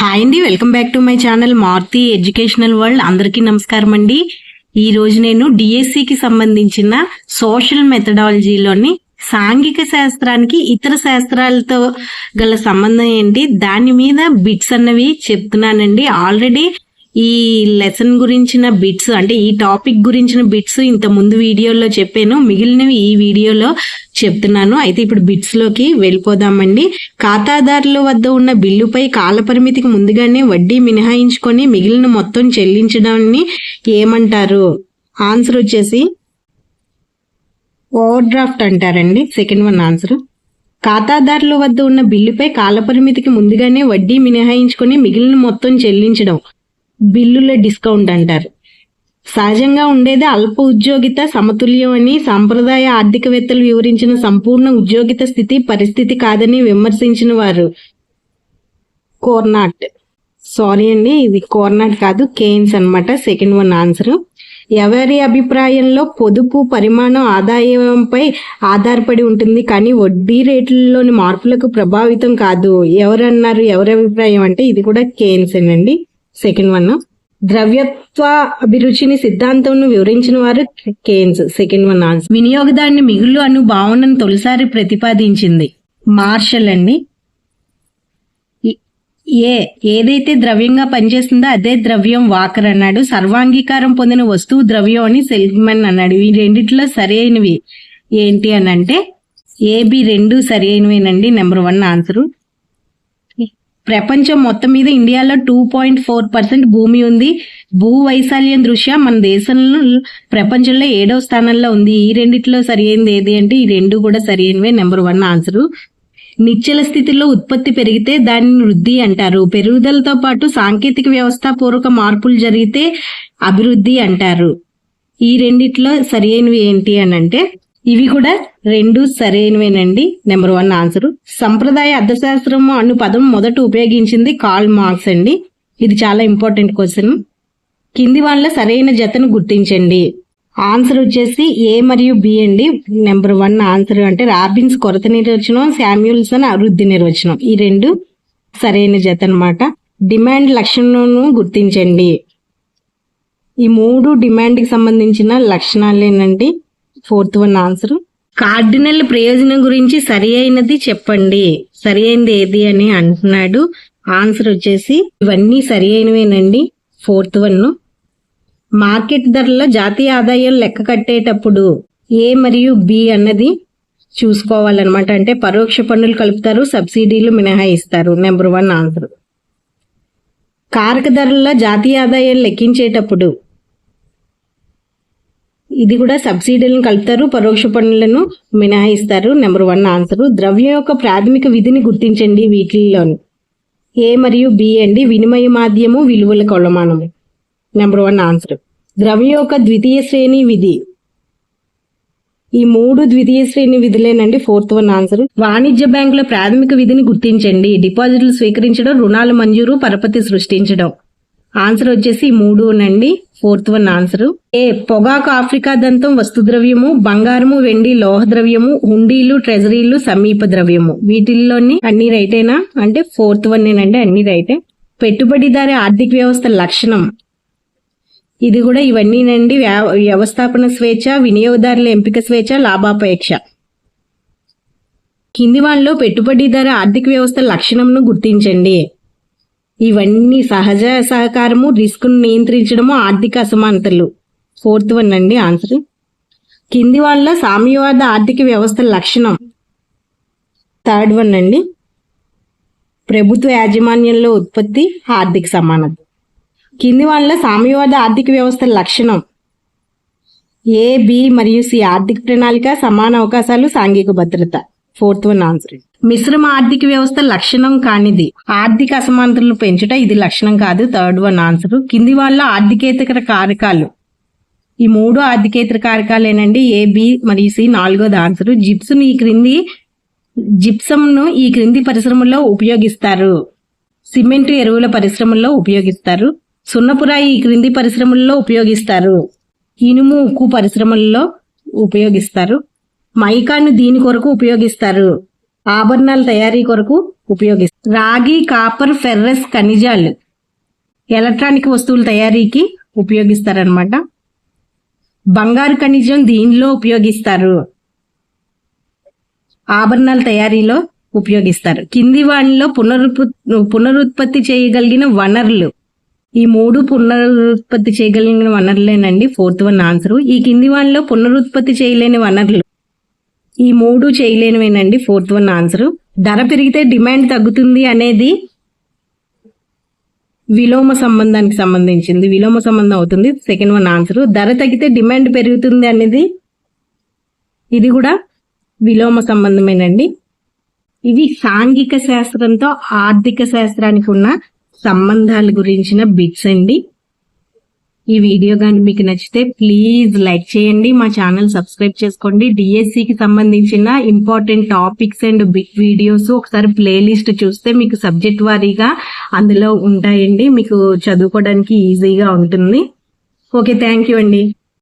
Hi అండి welcome back to my channel Maruti educational world. అందరికీ నమస్కారం అండి. ఈ రోజు నేను డిఎస్సికి సంబంధించిన సోషల్ మెథడాలజీలోని సాంఘిక శాస్త్రానికి ఇతర శాస్త్రాలతో గల సంబంధం ఏంటి దాని మీద బిట్స్ అన్నవి చెప్తున్నానండి. ఆల్రెడీ ఈ లెసన్ గురించిన బిట్స్ అంటే ఈ టాపిక్ గురించిన బిట్స్ ఇంత ముందు వీడియోలో చెప్పాను. మిగిలినవి ఈ వీడియోలో చెప్తున్నాను. అయితే ఇప్పుడు బిట్స్లోకి వెళ్ళిపోదామండి. ఖాతాదారుల వద్ద ఉన్న బిల్లుపై కాలపరిమితికి ముందుగానే వడ్డీ మినహాయించుకొని మిగిలిన మొత్తం చెల్లించడాన్ని ఏమంటారు? ఆన్సర్ వచ్చేసి ఓవర్ డ్రాఫ్ట్ అంటారండి. సెకండ్ వన్ ఆన్సర్ ఖాతాదారుల వద్ద ఉన్న బిల్లుపై కాలపరిమితికి ముందుగానే వడ్డీ మినహాయించుకొని మిగిలిన మొత్తం చెల్లించడం. బిల్లుల డిస్కౌంట్ అంటారు. సహజంగా ఉండేది అల్ప ఉద్యోగిత సమతుల్యం అని సాంప్రదాయ ఆర్థికవేత్తలు వివరించిన సంపూర్ణ ఉద్యోగిత స్థితి పరిస్థితి కాదని విమర్శించిన వారు కోర్నాట్. సారీ అండి ఇది కోర్నాట్ కాదు కేన్స్ అనమాట సెకండ్ వన్ ఆన్సర్ ఎవరి అభిప్రాయంలో పొదుపు పరిమాణం ఆదాయంపై ఆధారపడి ఉంటుంది కానీ వడ్డీ రేట్లలోని మార్పులకు ప్రభావితం కాదు. ఎవరన్నారు ఎవరి అభిప్రాయం అంటే ఇది కూడా కేన్స్ అండి సెకండ్ వన్ ద్రవ్యత్వ అభిరుచిని సిద్ధాంతంను వివరించిన వారు కేన్స్ సెకండ్ వన్ ఆన్సర్ వినియోగదారుని మిగులు అను భావనను తొలిసారి ప్రతిపాదించింది మార్షల్ అండి. ఏ ఏదైతే ద్రవ్యంగా పనిచేస్తుందో అదే ద్రవ్యం వాకర్ అన్నాడు. సర్వాంగీకారం పొందిన వస్తువు ద్రవ్యం అని సెల్మన్ అన్నాడు. ఈ రెండిట్లో సరైనవి ఏంటి అని అంటే ఏబి రెండు సరైనవేనండి నెంబర్ వన్ ఆన్సరు ప్రపంచం మొత్తం మీద ఇండియాలో టూ పాయింట్ ఫోర్ పర్సెంట్ భూమి ఉంది. భూ వైశాల్యం దృష్ట్యా మన దేశంలో ప్రపంచంలో ఏడవ స్థానంలో ఉంది. ఈ రెండిట్లో సరైనది ఏది అంటే ఈ రెండు కూడా సరైనవే నెంబర్ వన్ ఆన్సరు నిశ్చల స్థితిలో ఉత్పత్తి పెరిగితే దానిని వృద్ధి అంటారు. పెరుగుదలతో పాటు సాంకేతిక వ్యవస్థ పూర్వక మార్పులు జరిగితే అభివృద్ధి అంటారు. ఈ రెండిట్లో సరైనవి ఏంటి అని అంటే ఇవి కూడా రెండు సరైనవేనండి. నెంబర్ వన్ ఆన్సర్ సంప్రదాయ అర్థశాస్త్రము అను పదం మొదట ఉపయోగించింది కాల్ మార్క్స్ అండి. ఇది చాలా ఇంపార్టెంట్ క్వశ్చన్ కింది వాళ్ళ సరైన జతను గుర్తించండి. ఆన్సర్ వచ్చేసి ఏ మరియు బి అండి. నెంబర్ వన్ ఆన్సర్ అంటే రాబిన్స్ కొరత నిర్వచనం శామ్యూల్సన్ అభివృద్ధి నిర్వచనం. ఈ రెండు సరైన జత అన్నమాట. డిమాండ్ లక్షణాలను గుర్తించండి. ఈ మూడు డిమాండ్కి సంబంధించిన లక్షణాలేనండి. Fourth one answer. కార్డినల్ ప్రయోజనం గురించి సరి అయినది చెప్పండి. సరి అయింది ఏది అని అంటున్నాడు. ఆన్సర్ వచ్చేసి ఇవన్నీ సరి అయినవేనండి. Fourth one. మార్కెట్ ధరలో జాతీయ ఆదాయం లెక్క కట్టేటప్పుడు ఏ మరియు బి అన్నది చూసుకోవాలన్నమాట. అంటే పరోక్ష పన్నులు కలుపుతారు సబ్సిడీలు మినహాయిస్తారు. Number one answer. కారక ధరల జాతీయ ఆదాయం లెక్కించేటప్పుడు ఇది కూడా సబ్సిడీలను కలుపుతారు పరోక్ష పన్నులను మినహాయిస్తారు. నెంబర్ వన్ ఆన్సర్ ద్రవ్యం యొక్క ప్రాథమిక విధిని గుర్తించండి వీటిల్లోని. ఏ మరియు బి అండి వినిమయ మాధ్యము విలువల కొలమానము నెంబర్ వన్ ఆన్సర్ ద్రవ్యం యొక్క ద్వితీయ శ్రేణి విధి. ఈ మూడు ద్వితీయ శ్రేణి విధులేనండి ఫోర్త్ వన్ ఆన్సర్ వాణిజ్య బ్యాంకుల ప్రాథమిక విధిని గుర్తించండి. డిపాజిట్లు స్వీకరించడం రుణాలు మంజూరు పరపతి సృష్టించడం. ఆన్సర్ వచ్చేసి మూడు నండి ఫోర్త్ వన్ ఆన్సర్ ఏ పొగాకు ఆఫ్రికా దంతం వస్తు ద్రవ్యము బంగారము వెండి లోహ ద్రవ్యము హుండీలు ట్రెజరీలు సమీప ద్రవ్యము. వీటిల్లోని అన్ని రైటేనా అంటే ఫోర్త్ వన్ ఏనండి అన్ని రైటే పెట్టుబడిదారి ఆర్థిక వ్యవస్థ లక్షణం. ఇది కూడా ఇవన్నీనండి. వ్యవస్థాపన స్వేచ్ఛ వినియోగదారుల ఎంపిక స్వేచ్ఛ లాభాపేక్ష. కింది వాళ్ళలో పెట్టుబడిదారు ఆర్థిక వ్యవస్థ లక్షణంను గుర్తించండి. ఇవన్నీ సహజ సహకారము రిస్క్ను నియంత్రించడము ఆర్థిక అసమానతలు. ఫోర్త్ వన్ అండి ఆన్సర్. కింది వాళ్ళ సామ్యవాద ఆర్థిక వ్యవస్థ లక్షణం. థర్డ్ వన్ అండి. ప్రభుత్వ యాజమాన్యంలో ఉత్పత్తి ఆర్థిక సమానత. కింది వాళ్ళ సామ్యవాద ఆర్థిక వ్యవస్థ లక్షణం. ఏ బి మరియు సి ఆర్థిక ప్రణాళిక సమాన అవకాశాలు సాంఘిక భద్రత. ఫోర్త్ వన్ ఆన్సర్ మిశ్రమ ఆర్థిక వ్యవస్థ లక్షణం కానిది. ఆర్థిక అసమానతలు పెంచుట ఇది లక్షణం కాదు. థర్డ్ వన్ ఆన్సర్ కింది వాళ్ళ ఆర్థికేతర కారకాలు. ఈ మూడు ఆర్థికేతర కారకాలేనండి. ఏ బి మరియు సి నాలుగోది ఆన్సర్ జిప్సును ఈ క్రింది జిప్సంను ఈ క్రింది పరిశ్రమల్లో ఉపయోగిస్తారు. సిమెంట్ ఎరువుల పరిశ్రమల్లో ఉపయోగిస్తారు. సున్నపురాయి ఈ క్రింది పరిశ్రమల్లో ఉపయోగిస్తారు. ఇనుము ఉక్కు పరిశ్రమల్లో ఉపయోగిస్తారు. మైకాను దీని కొరకు ఉపయోగిస్తారు. ఆభరణాల తయారీ కొరకు ఉపయోగిస్తారు. రాగి కాపర్ ఫెర్రస్ ఖనిజాలు ఎలక్ట్రానిక్ వస్తువుల తయారీకి ఉపయోగిస్తారనమాట బంగారు ఖనిజం దీనిలో ఉపయోగిస్తారు. ఆభరణాల తయారీలో ఉపయోగిస్తారు. కింది వాణిలో పునరుత్ప పునరుత్పత్తి చేయగలిగిన వనరులు. ఈ మూడు పునరుత్పత్తి చేయగలిగిన వనరులేనండి ఫోర్త్ వన్ ఆన్సర్. ఈ కింది వాణిలో పునరుత్పత్తి చేయలేని వనరులు. ఈ మూడు చేయలేనివేనండి ఫోర్త్ వన్ ఆన్సర్. ధర పెరిగితే డిమాండ్ తగ్గుతుంది అనేది విలోమ సంబంధానికి సంబంధించింది. విలోమ సంబంధం అవుతుంది సెకండ్ వన్ ఆన్సర్. ధర తగ్గితే డిమాండ్ పెరుగుతుంది అనేది ఇది కూడా విలోమ సంబంధమేనండి. ఇవి సాంఘిక శాస్త్రంతో ఆర్థిక శాస్త్రానికి ఉన్న సంబంధాల గురించిన బిట్స్ అండి. ఈ వీడియో కానీ మీకు నచ్చితే ప్లీజ్ లైక్ చేయండి. మా ఛానల్ సబ్స్క్రైబ్ చేసుకోండి. డిఎస్సికి సంబంధించిన important topics and big videos ఒకసారి ప్లేలిస్ట్ చూస్తే మీకు సబ్జెక్ట్ వారీగా అందులో ఉంటాయండి. మీకు చదువుకోవడానికి ఈజీగా ఉంటుంది. ఓకే థ్యాంక్ యూ అండి.